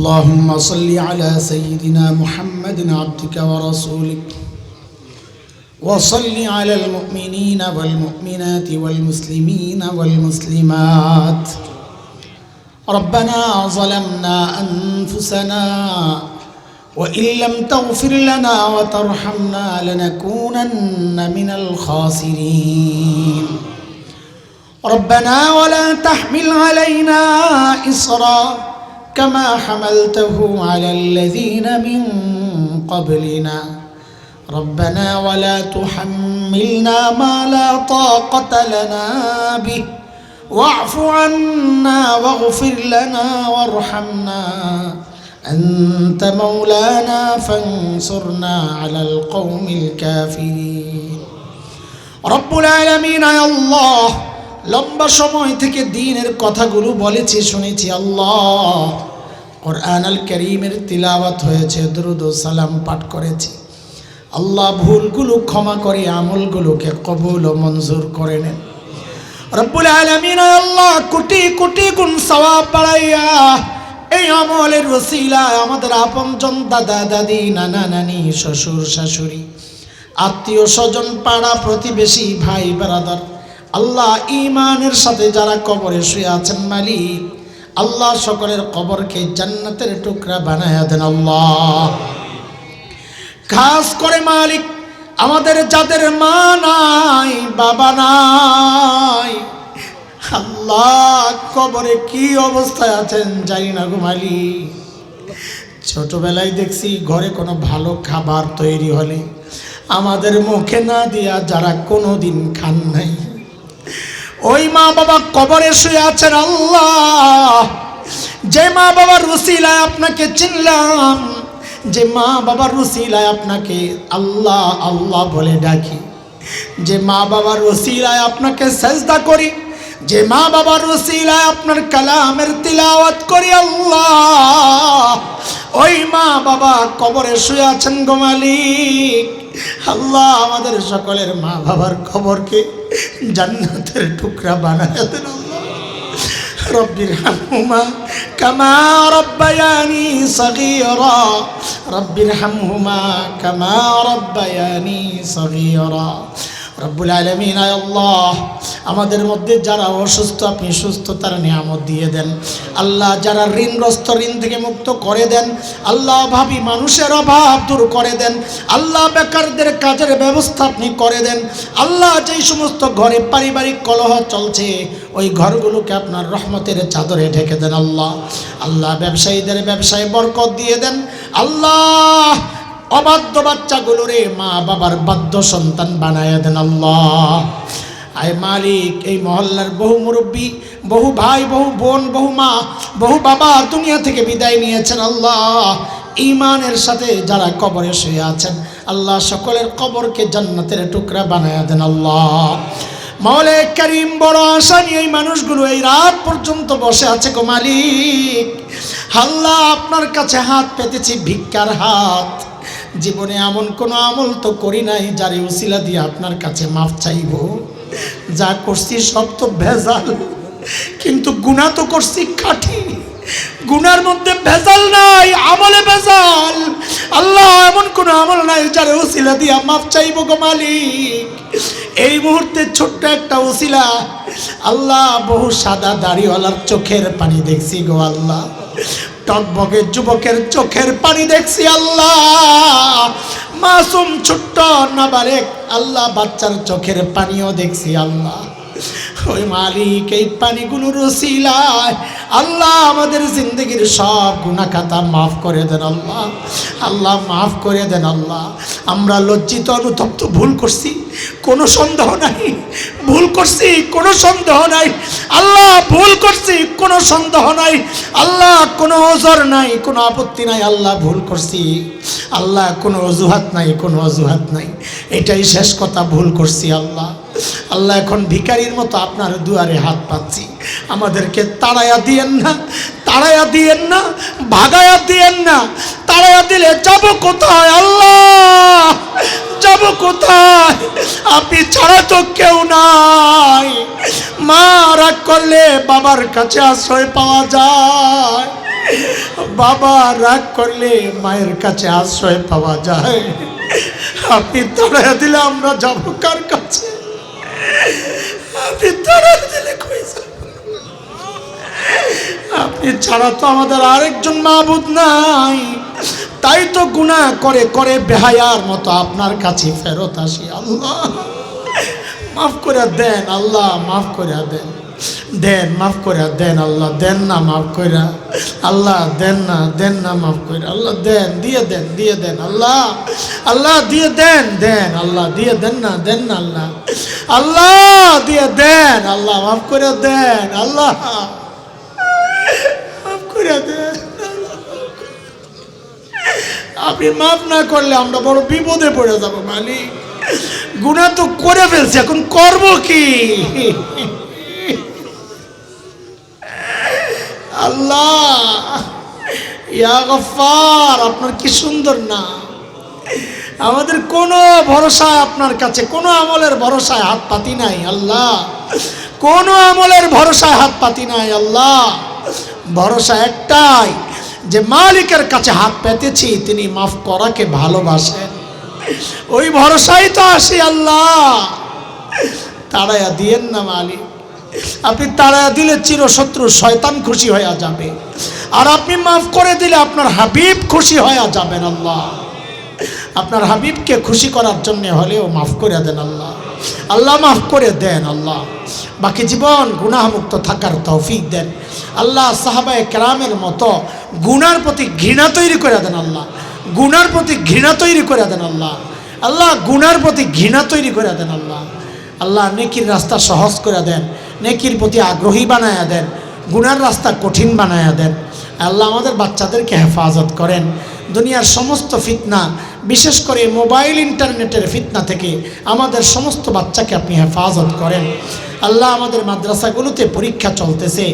اللهم صل على سيدنا محمد عبدك ورسولك وصل على المؤمنين والمؤمنات والمسلمين والمسلمات. ربنا ظلمنا أنفسنا وإن لم تغفر لنا وترحمنا لنكونن من الخاسرين. ربنا ولا تحمل علينا إصرا. كما حملته على الذين من قبلنا ربنا ولا تحملنا ما لا طاقة لنا به واعف عنا واغفر لنا وارحمنا أنت مولانا فانصرنا على القوم الكافرين রব্বুল আলমিন আল্লাহ লম্বা সময় থেকে দিনের কথাগুলো বলেছি শুনেছি আল্লাহ কোরআন আল করিমের তিলাওয়াত হয়েছে দ্রুদ সালাম পাঠ করেছি। আল্লাহ ভুলগুলো ক্ষমা করে, আমলগুলোকে কবুল ও মঞ্জুর করে নেন। রব্বুল আলমিন আল্লাহ, কোটি কোটি গুণ সওয়াব বাড়াইয়া এই আমলের ওসিলায় আমাদের আপনজন দাদা, দাদি, নানা, নানি, শ্বশুর, শাশুড়ি, আত্মীয় স্বজন, পাড়া প্রতিবেশী, ভাই বেড়াদার আল্লাহ ইমানের সাথে যারা কবরে শুয়ে আছেন মালিক আল্লাহ সকলের কবরকে জান্নাতের টুকরা বানায় দেন আল্লাহ। খাস করে মালিক, আমাদের যাদের মা নাই, বাবা নাই। আল্লাহ, কবরে কি অবস্থায় আছেন জানি না গো মালিক। ছোটবেলায় দেখছি ঘরে কোনো ভালো খাবার তৈরি হলে আমাদের মুখে না দিয়া যারা কোনো দিন খান নাই। ওই মা বাবা কবরে শুয়ে আছেন, আল্লাহ। যে মা বাবার রুসিলায় আপনাকে চিনলাম, যে মা বাবার রুসিলায় আপনাকে আল্লাহ আল্লাহ বলে ডাকি। যে মা বাবার রসিলায় আপনাকে সেজদা করি, যে মা বাবার রসিলায় আপনার কালামের তিলাওয়াত করি, আল্লাহ। ওই মা বাবা কবরে শুয়ে আছেন গো মালিক। আল্লাহ আমাদের সকলের মা বাবার খবরকে জান্নাতের টুকরা বানায় দেন রব্বির হামহুমা কামা রব্বায়ানি সগীরা। রব্বির হামহুমা কামা রব্বায়ানি সগীরা। রব্বুল আলমিন আল্লাহ। আমাদের মধ্যে যারা অসুস্থ, আপনি সুস্থতার নিয়ামত দিয়ে দেন। আল্লাহ যারা ঋণগ্রস্ত, ঋণ থেকে মুক্ত করে দেন। আল্লাহ ভাবি মানুষের অভাব দূর করে দেন। আল্লাহ বেকারদের কাজের ব্যবস্থা আপনি করে দেন। আল্লাহ যেই সমস্ত ঘরে পারিবারিক কলহ চলছে, ওই ঘরগুলোকে আপনার রহমতের চাদরে ঢেকে দেন আল্লাহ। আল্লাহ ব্যবসায়ীদের ব্যবসায় বরকত দিয়ে দেন। আল্লাহ অবাধ্য বাচ্চাগুলোরে মা বাবার বাধ্য সন্তান বানায় দেন আল্লাহ। আয় মালিক, এই মহল্লার বহু মুরব্বী, বহু ভাই, বহু বোন, বহু মা, বহু বাবা দুনিয়া থেকে বিদায় নিয়েছেন আল্লাহ। ইমানের সাথে যারা কবরে শুয়ে আছেন, আল্লাহ সকলের কবরকে জান্নাতের টুকরা বানায় দেন আল্লাহ। মৌলে করিম বড় আশা নিয়ে এই মানুষগুলো এই রাত পর্যন্ত বসে আছে গো মালিক। আল্লাহ আপনার কাছে হাত পেতেছি ভিক্ষার হাত। জীবনে এমন কোনো আমল তো করি নাই, যার উসিলা দিয়ে আপনার কাছে মাফ চাইব। যা করছি সব তো ভেজাল, কিন্তু গুণা তো করছি কাঠি। গুনার মধ্যে ভেজাল নাই, আমলে ভেজাল। আল্লাহ এমন কোনো আমল নাই, যার উসিলা দিয়া মাফ চাইব গো মালিক। এই মুহূর্তে ছোট্ট একটা উসিলা। আল্লাহ বহু সাদা দাড়িওয়ালার চোখের পানি দেখছি গো আল্লাহ। টকবকের যুবকের চোখের পানি দেখছি আল্লাহ। মাসুম ছোট্ট নাবারেক আল্লাহ বাচ্চার চোখের পানিও দেখছি আল্লাহ। ওই মালিক এই পানিগুলো রসিলায়। আল্লাহ আমাদের জিন্দগির সব গুণা খাতা মাফ করে দেন আল্লাহ। আল্লাহ মাফ করে দেন আল্লাহ। আমরা লজ্জিত, অনুতপ্ত, ভুল করছি, কোনো সন্দেহ নাই। ভুল করছি, কোনো সন্দেহ নাই। আল্লাহ ভুল করছি, কোনো সন্দেহ নাই। আল্লাহ কোনো ওজর নাই, কোনো আপত্তি নাই। আল্লাহ ভুল করছি। আল্লাহ কোনো অজুহাত নাই, কোনো অজুহাত নাই। এটাই শেষ কথা, ভুল করছি আল্লাহ। আল্লাহ এখন ভিকারির মতো আপনার দুয়ারে হাত পাচ্ছি। আমাদেরকে তাড়াইয়া দিয়েন না তাড়াইয়া দিয়েন না ভাগাইয়া দিয়েন না। তাড়াইয়া দিলে যাব কোথায় আল্লাহ? যাব কোথায়? আপনি ছাড়া তো কেউ নাই। মা রাগ করলে বাবার কাছে আশ্রয় পাওয়া যায়। বাবা রাগ করলে মায়ের কাছে আশ্রয় পাওয়া যায়। আপনি তাড়া দিলে আমরা যাব কার কাছে? আপনি তারা দিলে আপনি ছাড়া তো আমাদের আরেকজন মাহবুদ নাই। তাই তো গুণা করে করে বেহায়ার মতো আপনার কাছে ফেরত আসি, আল্লাহ। মাফ করে দেন, আল্লাহ, মাফ করে দেন। দেন, মাফ করে দেন আল্লাহ, দেন না, মাফ করে আল্লাহ, দেন না দেন না, মাফ করে আল্লাহ, দেন, দিয়ে দেন দিয়ে দেন, আল্লাহ। আল্লাহ, দিয়ে দেন দেন, আল্লাহ, দিয়ে দেন না দেন না, আল্লাহ। আল্লাহ, দিয়ে দেন, আল্লাহ, মাফ করে দেন, আল্লাহ। মাফ করে দেন আপনি মাফ না করলে আমরা বড় বিপদে পড়ে যাব, মালিক। গুণা তো করে ফেলছি, এখন করব কি? আল্লাহ, ইয়া গফার আপনার কি সুন্দর না। আমাদের কোনো ভরসা আপনার কাছে, কোনো আমলের ভরসায় হাত পাতি নাই, আল্লাহ। কোনো আমলের ভরসায় হাত পাতি নাই, আল্লাহ। ভরসা একটাই, যে মালিকের কাছে হাত পেতেছি, তিনি মাফ করাকে ভালোবাসেন। ওই ভরসাই তো আসি, আল্লাহ। তাড়াইয়া দিয়েন না মালিক। আপনি তাড়া দিলে চিরশত্রু শয়তান খুশি হয়ে যাবে। আর আপনি মাফ করে দিলে আপনার হাবিব খুশি হয়ে যাবেন আল্লাহ। আপনার হাবিবকে খুশি করার জন্য হলেও মাফ করে দেন আল্লাহ। আল্লাহ মাফ করে দেন আল্লাহ। বাকি জীবন গুনাহমুক্ত থাকার তৌফিক দেন। আল্লাহ সাহাবায় কেরামের মতো গুনার প্রতি ঘৃণা তৈরি করে দেন আল্লাহ। গুনার প্রতি ঘৃণা তৈরি করে দেন আল্লাহ। আল্লাহ গুনার প্রতি ঘৃণা তৈরি করে দেন আল্লাহ। আল্লাহ নেকির রাস্তা সহজ করে দেন। নেকির প্রতি আগ্রহী বানায়া দেন, গুনার রাস্তা কঠিন বানায়া দেন। আল্লাহ আমাদের বাচ্চাদেরকে হেফাজত করেন। দুনিয়ার সমস্ত ফিতনা, বিশেষ করে মোবাইল, ইন্টারনেটের ফিতনা থেকে আমাদের সমস্ত বাচ্চাকে আপনি হেফাজত করেন। আল্লাহ আমাদের মাদ্রাসাগুলোতে পরীক্ষা চলতেছে,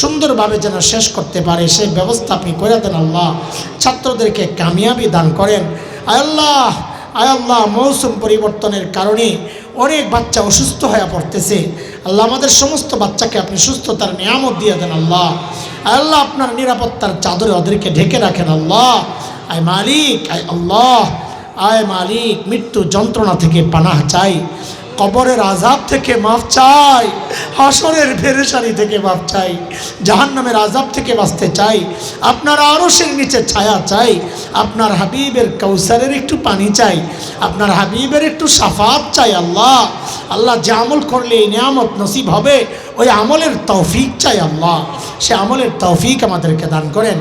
সুন্দরভাবে যেন শেষ করতে পারে সেই ব্যবস্থা আপনি করে দেন আল্লাহ। ছাত্রদেরকে কামিয়াবি দান করেন। আল্লাহ, আয় আল্লাহ, মৌসুম পরিবর্তনের কারণে অনেক বাচ্চা অসুস্থ হয়ে পড়তেছে। আল্লাহ আমাদের সমস্ত বাচ্চাকে আপনি সুস্থতার নিয়ামত দিয়ে দেন, আল্লাহ। আল্লাহ, আপনার নিরাপত্তার চাদরে ওদেরকে ঢেকে রাখেন, আল্লাহ। আয় মালিক, আয় আল্লাহ। আয় মালিক, মৃত্যু যন্ত্রণা থেকে পানাহ চাই। কবরের আজাব থেকে মাফ চাই, হাসরের ফেরেশানি থেকে মাফ চাই, জাহান্নামের আজাব থেকে বাঁচতে চাই, আপনার আরশের নিচে ছায়া চাই, আপনার হাবিবের কৌসারের একটু পানি চাই, আপনার হাবিবের একটু সাফাত চাই আল্লাহ। আল্লাহ যে আমল করলে এই নিয়ামত নসিব হবে, ওই আমলের তৌফিক চাই আল্লাহ। সে আমলের তৌফিক আমাদেরকে দান করেন।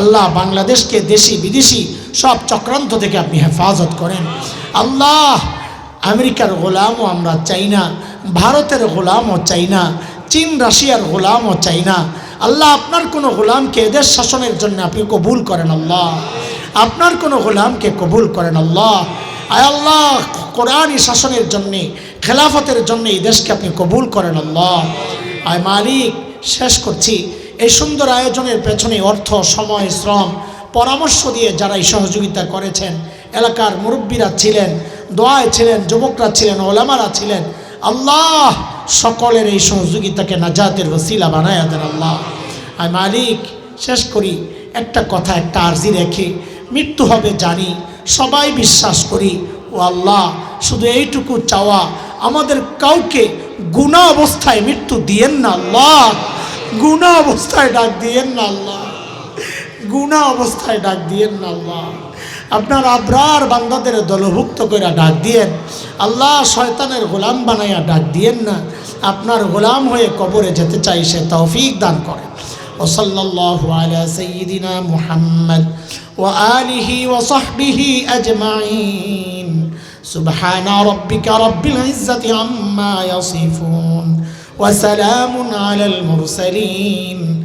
আল্লাহ বাংলাদেশকে দেশি বিদেশি সব চক্রান্ত থেকে আপনি হেফাজত করেন। আল্লাহ আমেরিকার গোলামও আমরা চাই না, ভারতের গোলামও চাই না, চীন, রাশিয়ার গোলামও চাই না। আল্লাহ আপনার কোনো গোলামকে এদের শাসনের জন্য আপনি কবুল করেন আল্লাহ। আপনার কোনো গোলামকে কবুল করেন আল্লাহ। আয় আল্লাহ কোরআনই শাসনের জন্যে, খেলাফতের জন্য এই দেশকে আপনি কবুল করেন আল্লাহ। আয় মালিক, শেষ করছি। এই সুন্দর আয়োজনের পেছনে অর্থ, সময়, শ্রম, পরামর্শ দিয়ে যারা এই সহযোগিতা করেছেন, এলাকার মুরব্বীরা ছিলেন দোয়ায় ছিলেন, যুবকরা ছিলেন, ওলামারা ছিলেন। আল্লাহ সকলের এই সহযোগিতাকে নাজাতের ওসিলা বানায় দেন আল্লাহ। আর মালিক, শেষ করি। একটা কথা, একটা আর্জি রেখে, মৃত্যু হবে জানি, সবাই বিশ্বাস করি। ও আল্লাহ, শুধু এইটুকু চাওয়া, আমাদের কাউকে গুণা অবস্থায় মৃত্যু দিয়েন না আল্লাহ। গুণা অবস্থায় ডাক দিয়েন না আল্লাহ। গুণা অবস্থায় ডাক দিয়েন না আল্লাহ আপনার আব্রার বান্দাদের দলভুক্ত করে ডাক দিয়েন আল্লাহ শয়তানের গোলাম বানাইয়া ডাক দিয়েন না আপনার গোলাম হয়ে কবরে যেতে চাই সে তৌফিক দান করেন وصلى الله على سيدنا محمد وآله وصحبه أجمعين سبحان ربك رب العزة عما يصفون وسلام على المرسلين